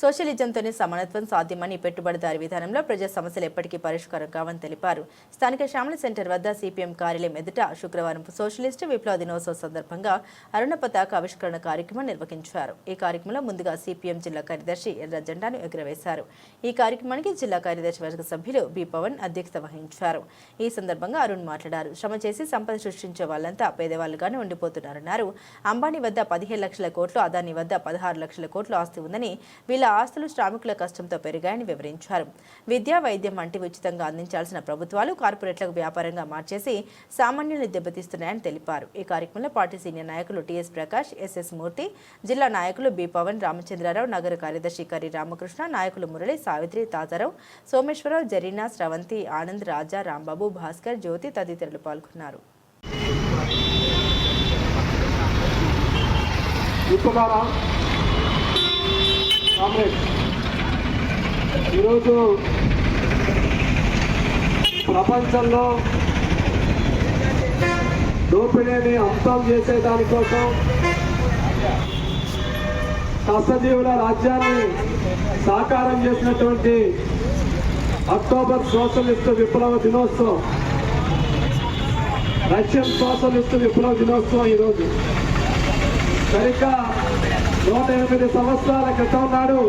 సోషలిజంతోనే సమానత్వం సాధ్యమని పెట్టుబడిదారి విధానంలో ప్రజా సమస్యలు ఎప్పటికీ పరిష్కారం కావని తెలిపారు. స్థానిక శ్యామల సెంటర్ వద్ద సిపిఎం కార్యాలయం ఎదుట శుక్రవారం సోషలిస్టు విప్లవ దినోత్సవం సందర్భంగా అరుణ పతాక ఆవిష్కరణ కార్యక్రమం నిర్వహించారు. ఈ కార్యక్రమంలో ముందుగా సిపిఎం జిల్లా కార్యదర్శి ఎర్ర జెండాను ఎగురవేశారు. ఈ కార్యక్రమానికి జిల్లా కార్యదర్శి వర్గ సభ్యులు బి పవన్ అధ్యక్షత వహించారు. ఈ సందర్భంగా అరుణ్ మాట్లాడారు. శ్రమ చేసి సంపద సృష్టించే వాళ్ళంతా పేదవాళ్ళుగానే ఉండిపోతున్నారన్నారు. అంబానీ వద్ద పదిహేను లక్షల కోట్లు అదాని వద్ద పదహారు లక్షల కోట్లు ఆస్తి ఉందని వీళ్ళ ఆస్తులు శ్రామికుల కష్టంతో పెరిగాయని వివరించారు. విద్య వైద్యం వంటి ఉచితంగా అందించాల్సిన ప్రభుత్వాలు కార్పొరేట్లకు వ్యాపారంగా మార్చేసి సామాన్యుల్ని దెబ్బతీస్తున్నాయని తెలిపారు. ఈ కార్యక్రమంలో పార్టీ సీనియర్ నాయకులు T S Prakash S S Murthy జిల్లా నాయకులు బి పవన్ రామచంద్రరావు నగర కార్యదర్శి కరి రామకృష్ణ నాయకులు మురళి సావిత్రి తాతారావు సోమేశ్వరరావు జరీనా స్రవంతి ఆనంద్ రాజా రాంబాబు భాస్కర్ జ్యోతి తదితరులు పాల్గొన్నారు. ఇప్పుడు కామ్రేడ్ ఈరోజు ప్రపంచంలో దోపిడీని అంతం చేసే దానికోసం కష్టజీవుల రాజ్యాన్ని సాకారం చేసినటువంటి అక్టోబర్ సోషలిస్టు విప్లవ దినోత్సవం. రష్యన్ సోషలిస్టు విప్లవ దినోత్సవం ఈరోజు. సరిగ్గా నూట ఎనిమిది సంవత్సరాల క్రితం నాడు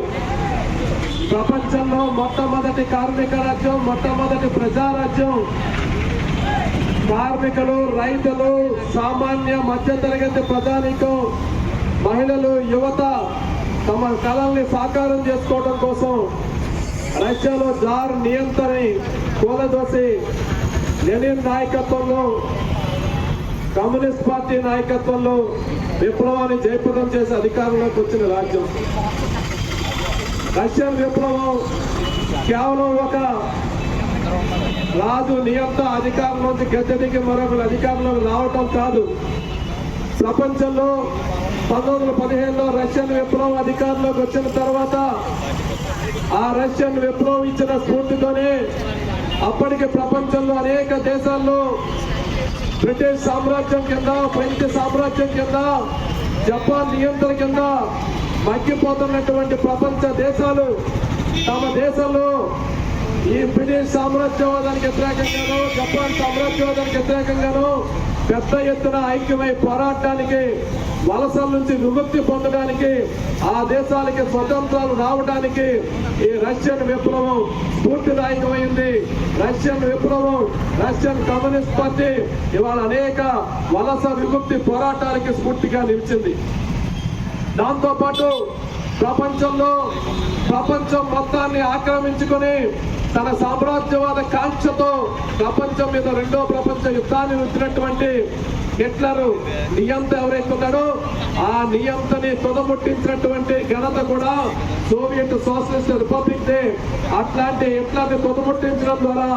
ప్రపంచంలో మొట్టమొదటి కార్మిక రాజ్యం మొట్టమొదటి ప్రజారాజ్యం. కార్మికులు రైతులు సామాన్య మధ్యతరగతి ప్రజానికం మహిళలు యువత తమ కళల్ని సాకారం చేసుకోవడం కోసం రష్యాలో జార్ నియంత్రణ కూలదోసి లెనిన్ నాయకత్వంలో కమ్యూనిస్ట్ పార్టీ నాయకత్వంలో విప్లవాన్ని జయప్రదం చేసి అధికారంలోకి వచ్చిన రాజ్యం. రష్యన్ విప్లవం కేవలం ఒక రాజు నియంత అధికారంలోంచి గద్దెదికి మరొకరు అధికారంలోకి రావటం కాదు. ప్రపంచంలో పంతొమ్మిది వందల పదిహేనులో రష్యన్ విప్లవం అధికారంలోకి వచ్చిన తర్వాత ఆ రష్యన్ విప్లవం ఇచ్చిన స్ఫూర్తితోనే అప్పటికి ప్రపంచంలో అనేక దేశాల్లో బ్రిటిష్ సామ్రాజ్యం కింద ఫ్రెంచ్ సామ్రాజ్యం కింద జపాన్ నియంత్రణ కింద మగ్గిపోతున్నటువంటి ప్రపంచ దేశాలు తమ దేశంలో ఈ బ్రిటిష్ సామ్రాజ్యవాదానికి వ్యతిరేకంగాను జపాన్ సామ్రాజ్యవాదానికి వ్యతిరేకంగాను పెద్ద ఎత్తున ఐక్యమై పోరాడటానికి వలసల నుంచి విముక్తి పొందడానికి ఆ దేశాలకి స్వతంత్రాలు రావడానికి ఈ రష్యన్ విప్లవం స్ఫూర్తిదాయకమైంది రష్యన్ విప్లవం రష్యన్ కమ్యూనిస్ట్ పార్టీ ఇవాళ అనేక వలస విముక్తి పోరాటాలకి స్ఫూర్తిగా నిలిచింది. దాంతోపాటు ప్రపంచంలో ప్రపంచం మొత్తాన్ని ఆక్రమించుకొని తన సామ్రాజ్యవాద కాంక్షతో ప్రపంచం మీద రెండో ప్రపంచ యుద్ధాన్ని వచ్చినటువంటి హిట్లర్ నియంత ఎవరైతే ఉన్నాడో ఆ నియంతని తుదముట్టించినటువంటి ఘనత కూడా సోవియట్ సోషలిస్ట్ రిపబ్లిక్ డే. అట్లాంటి హిట్లర్ని తుదముట్టించడం ద్వారా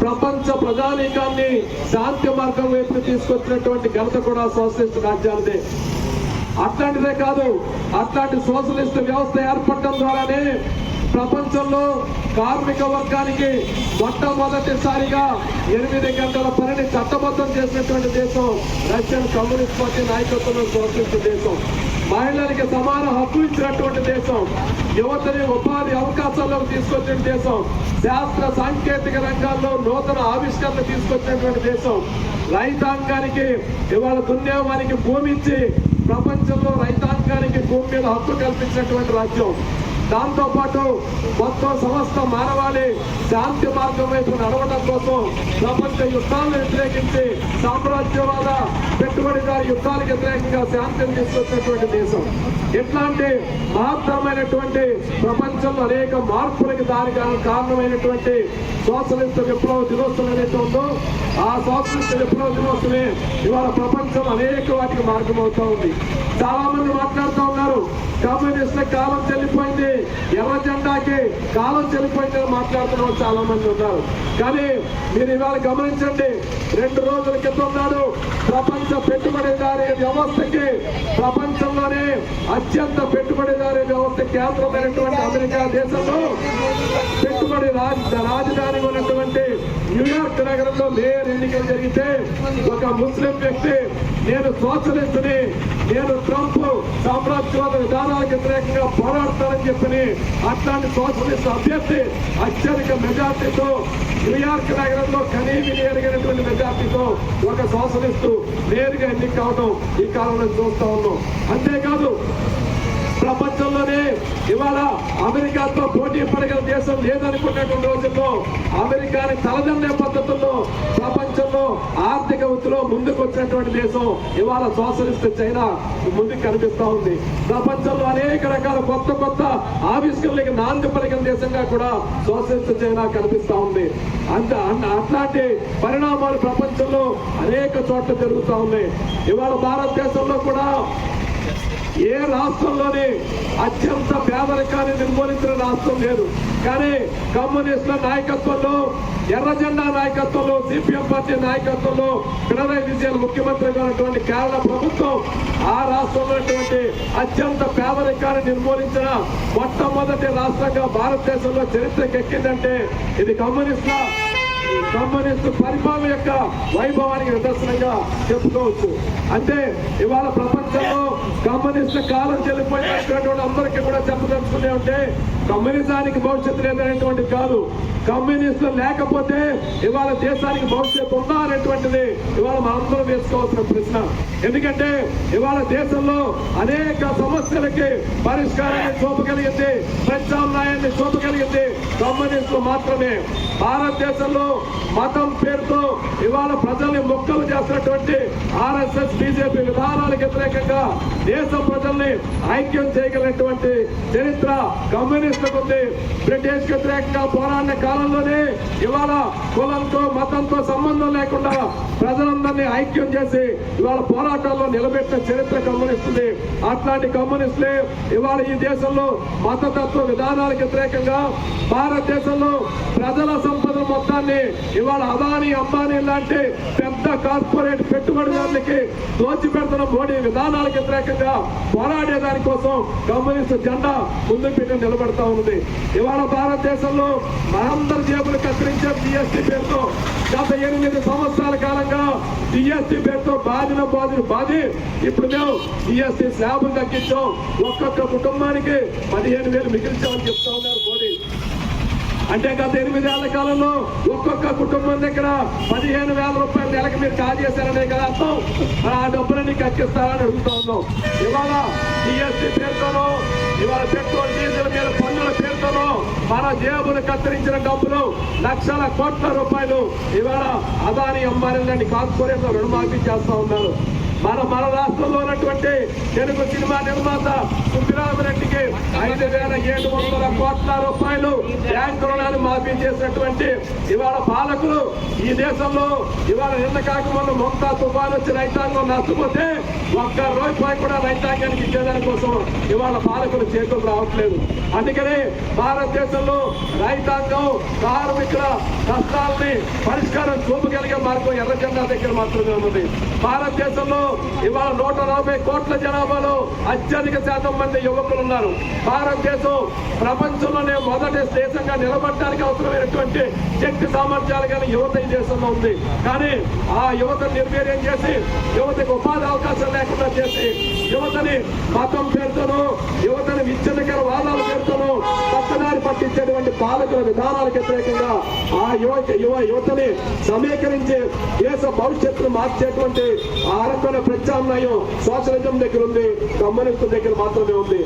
ప్రపంచ ప్రజానీకాన్ని శాంతి మార్గం వైపు తీసుకొచ్చినటువంటి ఘనత కూడా సోషలిస్ట్ రాజ్యాలదే అట్లాంటిదే కాదు అట్లాంటి సోషలిస్ట్ వ్యవస్థ ఏర్పడటం ద్వారానే ప్రపంచంలో కార్మిక వర్గానికి మొట్టమొదటిసారిగా ఎనిమిది గంటల పనిని చట్టబద్ధం చేసినటువంటి దేశం రష్యన్ కమ్యూనిస్ట్ పార్టీ నాయకత్వంలో సోషలిస్ట్ దేశం. మహిళలకి సమాన హక్కు ఇచ్చినటువంటి దేశం. యువతని ఉపాధి అవకాశాల్లోకి తీసుకొచ్చిన దేశం. శాస్త్ర సాంకేతిక రంగాల్లో నూతన ఆవిష్కరణ తీసుకొచ్చినటువంటి దేశం. రైతాంగానికి ఇవాళ దున్యామానికి భూమి ఇచ్చి ప్రపంచంలో రైతాంగానికి భూమి మీద హక్కు కల్పించినటువంటి రాజ్యం. దాంతో పాటు మొత్తం సమస్త మానవాళి శాంతి మార్గం వైపు నడవడం కోసం ప్రపంచ యుద్ధాలను వ్యతిరేకించి సామ్రాజ్యవాద పెట్టుబడిదారి యుద్ధాలకు వ్యతిరేకంగా శాంతిని తీసుకొచ్చినటువంటి దేశం. ఇట్లాంటి మహత్తరమైనటువంటి ప్రపంచంలో అనేక మార్పులకు దారి కారణమైనటువంటి సోషలిస్ట్ విప్లవ దినోత్సవం ఏదైతే ఉందో ఆ సోషలిస్ట్ విప్లవ దినోత్సవమే ఇవాళ ప్రపంచం అనేక వాటికి మార్గం అవుతా ఉంది. చాలా మంది మాట్లాడుతూ ఉన్నారు కమ్యూనిస్టుల కాలం చెల్లిపోయింది ఎర్ర జెండాకి కాలం చెల్లిపోయిందని మాట్లాడుతున్న చాలా మంది ఉన్నారు. కానీ మీరు ఇవాళ గమనించండి రెండు రోజుల క్రితం నాడు ప్రపంచ పెట్టుబడిదారీ వ్యవస్థకి ప్రపంచంలోనే అత్యంత పెట్టుబడిదారీ వ్యవస్థ కేంద్రమైనటువంటి అమెరికా దేశంలో పెట్టుబడి రాజధాని ఉన్నటువంటి న్యూయార్క్ నగరంలో మేయర్ ఎన్నికలు జరిగితే ఒక ముస్లిం వ్యక్తి నేను సోషలిస్ట్ని నేను ట్రంప్ సామ్రాజ్యవాద విధానాలకు వ్యతిరేకంగా పోరాడతానని చెప్పని అట్లాంటి సోషలిస్ట్ అభ్యర్థి అత్యధిక మెజార్టీతో న్యూయార్క్ నగరంలో కనీవిని ఎరిగినటువంటి మెజార్టీతో ఒక సోషలిస్టు నేరుగా ఎన్నిక కావడం ఈ కాలంలో చూస్తా ఉన్నాం. అంతేకాదు ప్రపంచంలోనే ఇవాళ అమెరికాతో పోటీ పడగల దేశం లేదనుకున్నటువంటి రోజుల్లో అమెరికాని తలదన్నే పద్ధతుల్లో ప్రపంచంలో ఆర్థిక వృత్తిలో ముందుకు వచ్చినటువంటి దేశం ఇవాళ సోషలిస్ట్ చైనా ముందుకు కనిపిస్తా ఉంది. ప్రపంచంలో అనేక రకాల కొత్త కొత్త ఆవిష్కరణలకు నాంది పలికిన దేశంగా కూడా సోషలిస్ట్ చైనా కనిపిస్తా ఉంది. అంత అన్న- అట్లాంటి పరిణామాలు ప్రపంచంలో అనేక చోట్ల జరుగుతూ ఉన్నాయి. ఇవాళ భారతదేశంలో కూడా ఏ రాష్ట్రంలోని అత్యంత పేదరికాన్ని నిర్మూలించిన రాష్ట్రం లేదు. కానీ కమ్యూనిస్టుల నాయకత్వంలో ఎర్రజెండా నాయకత్వంలో సిపిఎం పార్టీ నాయకత్వంలో పినరాయి విజయన్ ముఖ్యమంత్రిగా ఉన్నటువంటి కేరళ ప్రభుత్వం ఆ రాష్ట్రంలో అత్యంత పేదరికాన్ని నిర్మూలించిన మొట్టమొదటి రాష్ట్రంగా భారతదేశంలో చరిత్రకు ఎక్కిందంటే ఇది కమ్యూనిస్టుల కమ్యూనిస్టు పరిపాలన యొక్క వైభవానికి నిదర్శనంగా చెప్పుకోవచ్చు. అంటే ఇవాళ ప్రపంచంలో కమ్యూనిస్టు కాలం చెల్లిపోయినటువంటి అందరికీ కూడా చెప్పదలుచుకునే ఉంటే కమ్యూనిజానికి భవిష్యత్తు లేదనేటువంటి కాదు. కమ్యూనిస్టులు లేకపోతే ఇవాళ దేశానికి భవిష్యత్తు ఉందా అనేటువంటిది ఇవాళ మనందరం వేసుకోవాల్సిన ప్రశ్న. ఎందుకంటే ఇవాళ దేశంలో అనేక సమస్యలకి పరిష్కారాన్ని చూపగలిగింది ప్రత్యామ్నాయాన్ని చూపగలిగింది కమ్యూనిస్టులు మాత్రమే. భారతదేశంలో మతం పేరుతో ఇవాళ ప్రజల్ని మొక్కలు చేస్తున్నటువంటి ఆర్ఎస్ఎస్ బీజేపీ విధానాలకు వ్యతిరేకంగా దేశం ప్రజల్ని ఐక్యం చేయగలిగినటువంటి చరిత్ర కమ్యూనిస్టులకు ఉంది. బ్రిటిష్ వ్యతిరేకంగా పోరాడిన కాలంలోనే ఇవాళ కులంతో మతంతో సంబంధం లేకుండా ప్రజలందరినీ ఐక్యం చేసి ఇవాళ పోరాటాల్లో నిలబెట్టిన చరిత్ర కమ్యూనిస్తుంది అట్లాంటి కమ్యూనిస్టులే ఇవాళ ఈ దేశంలో మతతత్వ విధానాలకు వ్యతిరేకంగా భారతదేశంలో ప్రజల సంపద మొత్తాన్ని ఇవాళ అదాని అంబానీ లాంటి పెద్ద కార్పొరేట్ పెట్టుబడిదారులకి దోచిపెడుతున్న మోడీ విధానాలకు వ్యతిరేకంగా పోరాడే దానికోసం కమ్యూనిస్ట్ జెండా ముందు పెట్టి నిలబడతా ఉంది. ఇవాళ భారతదేశంలో మనందరి జేబులు కత్తిరించే జిఎస్టీ పేరుతో గత ఎనిమిది సంవత్సరాల కాలంగా జిఎస్టీ పేరుతో బాధిన బాధిన బాధి ఇప్పుడు మేము జిఎస్టీ స్లాబులు తగ్గించాం. ఒక్కొక్క కుటుంబానికి పదిహేను వేలు మిగిలించామని చెప్తా ఉన్నారు మోడీ. అంటే గత ఎనిమిదేళ్ళ కాలంలో ఒక్కొక్క కుటుంబం దగ్గర పదిహేను వేల రూపాయలు నెలకు మీరు కాజేశారనే కదా అర్థం? మరి ఆ డబ్బులన్నీ కక్కిస్తారని అడుగుతా ఉన్నాం. ఇవాళ జిఎస్టీ పేరుతోనో ఇవాళ పెట్రోల్ డీజిల్ మీద పన్నుల పేరుతోనో మన జేబులు కత్తిరించిన డబ్బులు లక్షల కోట్ల రూపాయలు ఇవాళ అదాని అంబానీ లాంటి కార్పొరేట్ రుణమాఫీ చేస్తా ఉన్నారు. మన మన రాష్ట్రంలో ఉన్నటువంటి తెలుగు సినిమా నిర్మాత సుబ్బిరామరెడ్డికి ఐదు వేల ఏడు వందల కోట్ల రూపాయలు బ్యాంకు రుణాలు మాఫీ చేసినటువంటి ఇవాళ పాలకులు ఈ దేశంలో ఇవాళ నిన్న కాక మొన్న తుఫాన్ వచ్చి రైతాంగం నష్టపోతే ఒక్క రూపాయి కూడా రైతాంగానికి ఇచ్చేదాని కోసం ఇవాళ పాలకులు చేతులు రావట్లేదు. అందుకని భారతదేశంలో రైతాంగం కార్మికుల కష్టాలని పరిష్కారం చూపగలిగే మార్గం ఎర్ర జెండా దగ్గర మాత్రమే ఉన్నది. భారతదేశంలో ఇవాళ నూట నలభై కోట్ల జనాభాలో అత్యధిక శాతం మంది యువకులు ఉన్నారు. భారతదేశం ప్రపంచంలోనే మొదటి దేశంగా నిలబడటానికి అవసరమైనటువంటి శక్తి సామర్థ్యాలు కానీ యువత ఈ దేశంలో ఉంది. కానీ ఆ యువత నిర్వీర్యం చేసి యువతకు ఉపాధి అవకాశం లేకుండా చేసి యువతని మతం పేరుతోనూ యువతని విచ్ఛిన్నకర వాదాల పేరుతోనూ పాటించేటువంటి పాలకుల విధానాలకు వ్యతిరేకంగా ఆ యువ యువ యువతని సమీకరించి దేశ భవిష్యత్తును మార్చేటువంటి ఆ రకమైన ప్రత్యామ్నాయం సోషలిజం దగ్గర ఉంది కమ్యూనిస్టు దగ్గర మాత్రమే ఉంది.